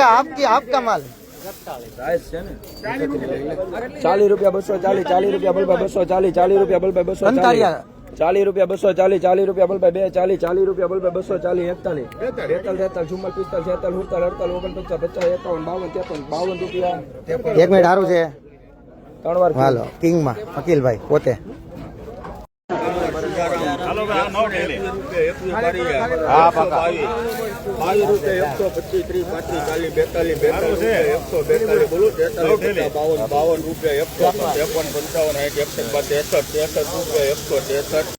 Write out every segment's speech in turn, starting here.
કાકા આપકી આપકા માલ. ચાલીસ રૂપિયા બસો ચાલીસ ચાલીસ રૂપિયા બલભાઈ બસો ચાલીસ ચાલીસ રૂપિયા બલભાઈ બસો. ચાલીસ. રૂપિયા બસો ચાલીસ ચાલીસ રૂપિયા બલભાઈ બે ચાલીસ ચાલીસ રૂપિયા બલભાઈ બસો ચાલીસ એકતાલીસ. બેતાલીસ તેતાલીસ ચુમ્માલીસ પિસ્તાલીસ છેતાલીસ ઉડતાલીસ અડતાલીસ ઓગણપચાસ પચાસ એકાવન બાવન ત્રેપન બાવન રૂપિયા. એક મિનિટ સારું છે. ત્રણ વાર હાલો કિંગમાં અકિલભાઈ પોતે. બાવીસ. રૂપિયા એકસો પચીસ ત્રીસ પાંત્રીસ ચાલીસ બેતાલીસ બેતાલીસ એકસો બેતાલીસ. બોલું તેતાલીસ બાવન બાવન રૂપિયા એકસો ત્રેપન પંચાવન સાઠ એકસઠ બાર ત્રેસઠ ત્રેસઠ રૂપિયા એકસો ત્રેસઠ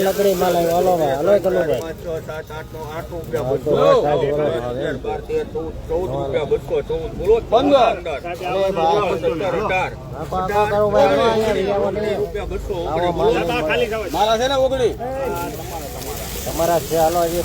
લકડી માલ હલો ભાઈ હલો કલો ભાઈ પાંચ છ સાત આઠ નવ આઠ રૂપિયા બસો ચૌદ રૂપિયા બસો ચૌદ બોલો પંદર સત્તર અઢાર રૂપિયા બસો મારા છે ને ઓગણી તમારા છે હાલો હજી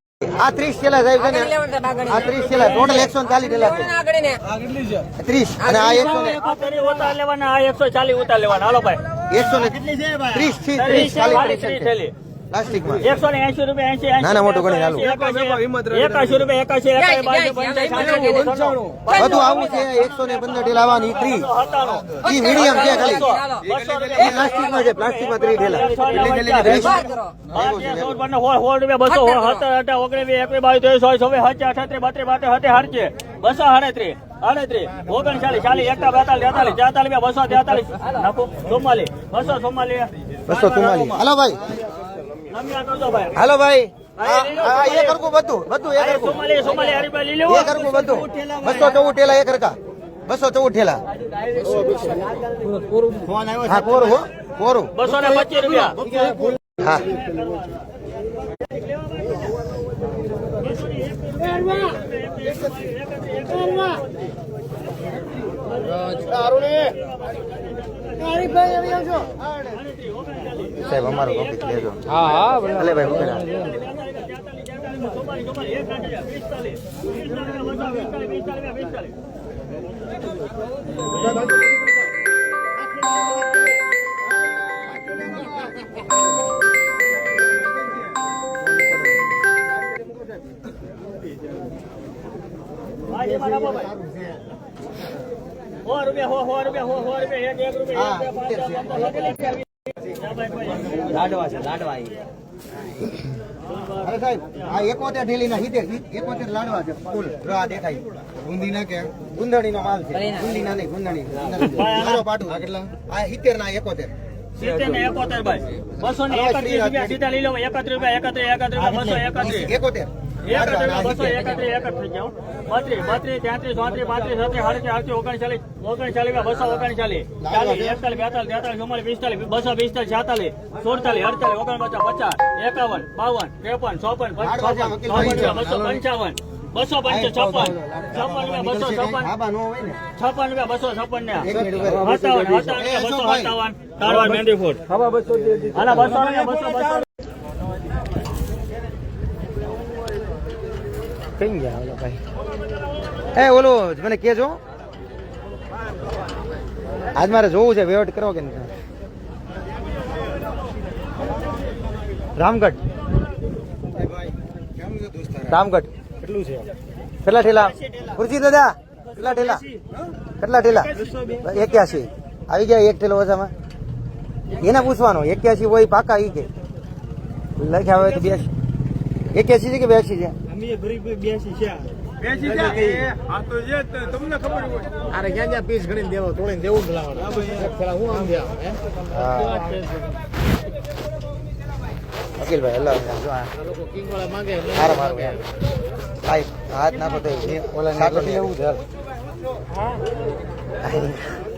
આ ત્રીસ થેલા સાહેબ છે ને આ ત્રીસ થેલા ટોટલ એકસો ચાલીસ થેલા છે. ત્રીસ. અને આ એકસો ને ઉતાર લેવાના આ એકસો ચાલીસ ઉતાર લેવાના. હાલો ભાઈ. એકસો ને ત્રીસથી ત્રીસ. ચાલીસ. પ્લાસ્ટિકમાં. એકસો ને એસી રૂપિયા એસી ના ના મોટું ગણી હાલો. એકાશી રૂપિયા પંચાસી બધું આવું છે એકસો ને પંદર ઢેલા આવવાની ત્રી ઈ મીડિયમ છે ખાલી. પ્લાસ્ટિકમાં છે પ્લાસ્ટિકમાં ત્રી ઢેલા બસો સત્તર અઢાર ઓગણીસ એકવીસ બાવીસ ત્રેવીસ ચોવીસ ચોવીસ હજાર અઠત્રીસ બત્રીસ બાત્રીસ હતે હરચે બસો સાડત્રીસ આડત્રીસ ઓગણચાલીસ ચાલીસ એકતા બેતાલીસ તેતાલીસ તેતાલીસ બસો તેતાલીસ નાખો ચુમ્માલીસ બસો ચુમ્માલીસ. બસો ચુમ્માલીસ. હાલો ભાઈ. હાલો ભાઈ. એક હરકું બધું બધું એક હરકું એક હરકું બધું. બસો ચૌદ ઠેલા એક હરકા બસો ચૌદ ઠેલા. હા કોરું હો કોરું બસો ને પચીસ રૂપિયા. હા. સાહેબ અમારો ટોપિક લેજો હા હા ભલે ભાઈ સો રૂપિયા હો હો રૂપિયા હો હો રૂપિયા એક એક રૂપિયા લાડવા છે લાડવા અરે સાહેબ આ એકોતેર ઢીલી ના હિતે એકોતેર લાડવા છે ફૂલ રા દેખાય. ગુંદી ના કે? ગુંદણી નો માલ છે. ગુંદી ના નહીં ગુંદણી મારો પાટું. કેટલા આ હિતેર ના એકોતેર એકોતેર ભાઈ. બસો ને એકત્રીસ રૂપિયા સીધા લઈ લો એકત્રીસ રૂપિયા એકત્રીસ એકત્રીસ બસો એકત્રીસ. એકોતેર. બત્રીસ બત્રીસ તેત્રીસ ચોત્રીસ પાંત્રીસ છત્રીસ સાડત્રીસ આડત્રીસ ઓગણચાલીસ ઓગણચાલીસ બસો ઓગણચાલીસ ચાલીસ એકતાલીસ બેતાલીસ તેતાલીસ ચુમ્માલીસ પિસ્તાલીસ બસો પિસ્તાલીસ છેતાલીસ સુડતાલીસ અડતાલીસ ઓગણપચાસ પચાસ એકાવન બાવન ત્રેપન ચોપન ચોપન બસો પંચાવન બસો પાંચસો છપ્પન છપ્પન રૂપિયા બસો છપ્પન આબા નો હોય ને? છપ્પન રૂપિયા બસો છપ્પન ને. સત્તાવન સત્તાવન રૂપિયા બસો સત્તાવન કારવાર મહેંદી ફૂટ બસો બસો રૂપિયા બસો બસો કઈ ગયા ઓલો ભાઈ. એ ઓલો મને કેજો આજ મારે જોવું છે વેવટ કરો કે નહીં? રામગઢ. રામગઢ. કેટલું છે? કેટલા ઠેલા? ખુરશી દાદા કેટલા ઠેલા? કેટલા ઠેલા? એક્યાસી. આવી ગયા એક ઠેલો ઓછામાં. એને પૂછવાનું એક્યાસી હોય પાકા આવી કે. લખ્યા હોય તો બ્યાસી એક્યાસી છે કે બ્યાસી છે? અરે ક્યાં ક્યાં પીસ ગણીને દેવો? તોડીને દેવું જ લાવવાનું. એક ફેરા હું આમ દે આવે, હે? હા. વકીલભાઈ હલો. જો આ આ લોકો કિંગ વાળા માંગે એટલે હારો. મારો યાર ભાઈ હાથ નાખો તો એ ઓલા સાકર લેવું છે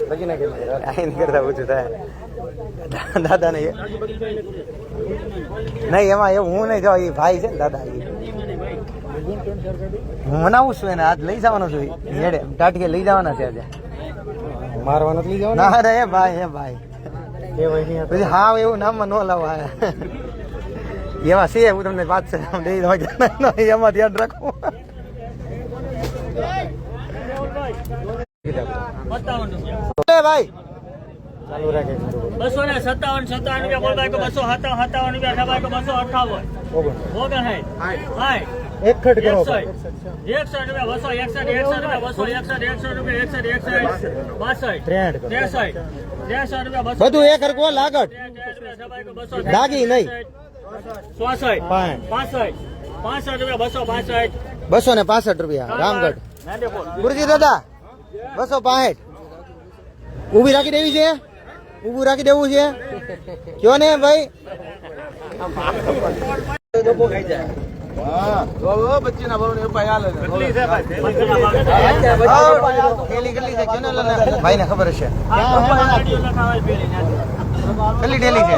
પછી ના કેટલા આઈ નહીં કરતા ઓછું થાય. દાદા ને નહીં એમાં એવું હું નહીં જો એ ભાઈ છે ને દાદા એ. હું મનાવું છું એને. આજ લઈ જવાનો છું. હેડે ટાટકે લઈ જવાના છે આજે. મારવાનો લઈ જવાના? ના રે ભાઈ એ ભાઈ. પછી હા એવું નામમાં ન લાવવા એવા છે હું તમને વાત છે લઈ દઈ એમાં ધ્યાન રાખો. ભાઈ. બસો ને સત્તાવન સત્તાવન રૂપિયા ભાઈ બસો સત્તાવન રૂપિયા બસો અઠાવન. ઓગણ. હાય. એકઠ કરો. એકસઠ. એકસઠ રૂપિયા બસો એકસઠ એકસઠ રૂપિયા બસો એકસઠ એકસઠ રૂપિયા એકસઠ એકસઠ બાસઠ ત્રેસઠ. ત્રેસઠ ત્રેસઠ રૂપિયા બધું એક હરકો લાગટ લાગી નહીં. ચોસઠ પાસઠ પાસઠ રૂપિયા બસો પાસઠ. બસો ને પાસઠ રૂપિયા રામગઢ. ગુરુજી દાદા બસો પાસઠ. ઊભી રાખી દેવી છે? ઊભું રાખી દેવું છે? કયો ને ભાઈ? બચ્ચીના ભાવને એ ભાઈ ને. ને ખબર હશે કેટલી થેલી છે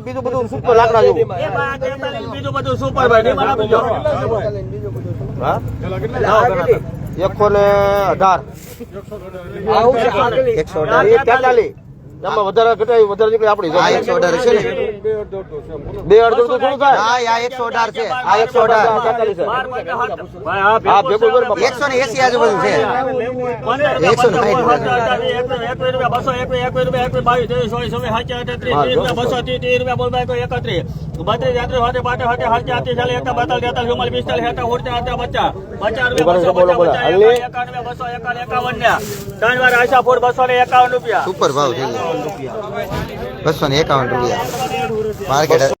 બીજું બધું સુપર લાકડા જેવું બીજું બધું સુપર ભાઈ. એકસો ને અઢાર. એકસો અઢાર. એક તેતાલીસ એમાં વધારે ઘટાય વધારે નીકળે આપણી આ એકસો અઢાર છે ને? બે અડધો તો થોડું થાય. હા આ એકસો અઢાર છે. આ એકસો અઢાર. હા, ભેગું ભેગું એકસો ને એસી આજુબાજુ છે. એકસો ને રૂપિયા, બસો એકાવન રૂપિયા. સુપર ભાવ છે. બસો ને એકાવન રૂપિયા. માર્કેટ